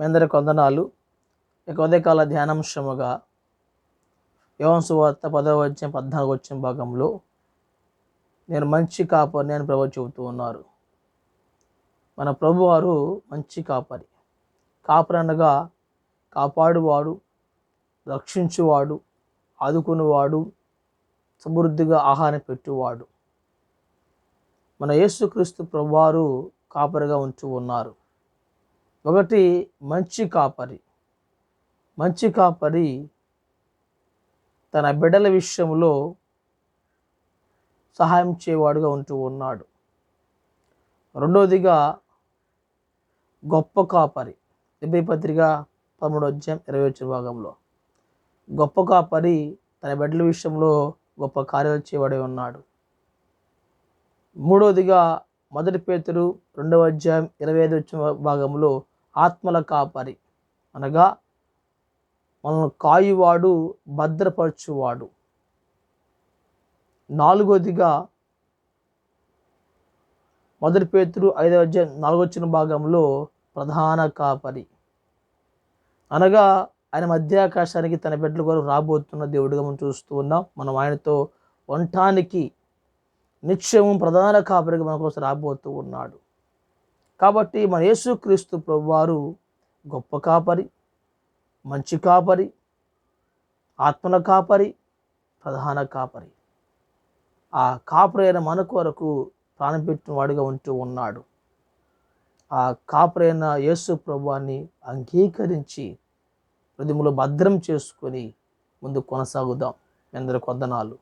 మీ అందరి కొందనాలు. ఇక ఉదయకాల ధ్యానాంశముగా యోవంసు వార్త పదవ వచ్చిన పద్నాలుగు వచ్చిన భాగంలో నేను మంచి కాపరిని అని ప్రభు చెబుతూ ఉన్నారు. మన ప్రభువారు మంచి కాపరి. కాపరి అనగా కాపాడువాడు రక్షించువాడు ఆదుకునేవాడు సమృద్ధిగా ఆహారం పెట్టువాడు. మన యేసుక్రీస్తు ప్రభువారు కాపరిగా ఉంటూ ఉన్నారు. ఒకటి మంచి కాపరి. మంచి కాపరి తన బిడ్డల విషయంలో సహాయం చేయవాడుగా ఉంటూ ఉన్నాడు. రెండవదిగా గొప్ప కాపరి. ఎబ్రి పత్రిక పదమూడు అధ్యాయం ఇరవై వచ్చిన భాగంలో. గొప్ప కాపరి తన బిడ్డల విషయంలో గొప్ప కార్యాలు చేయబడి ఉన్నాడు. మూడవదిగా మొదటి పేతురు రెండవ అధ్యాయం ఇరవై ఐదు వచ్చిన భాగంలో ఆత్మల కాపరి అనగా మనల్ని కాయువాడు భద్రపరచువాడు. నాలుగోదిగా మొదటి పేతురు ఐదవ నాలుగొచ్చిన భాగంలో ప్రధాన కాపరి. అనగా ఆయన మధ్యాకాశానికి తన బిడ్డల కొరకు రాబోతున్న దేవుడిగా మనం చూస్తూ ఉన్నాం. మనం ఆయనతో వంటానికి నిత్యము ప్రధాన కాపరిగా మన కోసం రాబోతూ ఉన్నాడు. కాబట్టి మన యేసుక్రీస్తు ప్రభువారు గొప్ప కాపరి మంచి కాపరి ఆత్మల కాపరి ప్రధాన కాపరి. ఆ కాపరి మన కొరకు ప్రాణం పెట్టిన వాడిగా ఉంటూ ఉన్నాడు. ఆ కాపరైన యేసు ప్రభువాన్ని అంగీకరించి హృదయంలో భద్రం చేసుకొని ముందు కొనసాగుదాం. ఎందరు కొందనాలు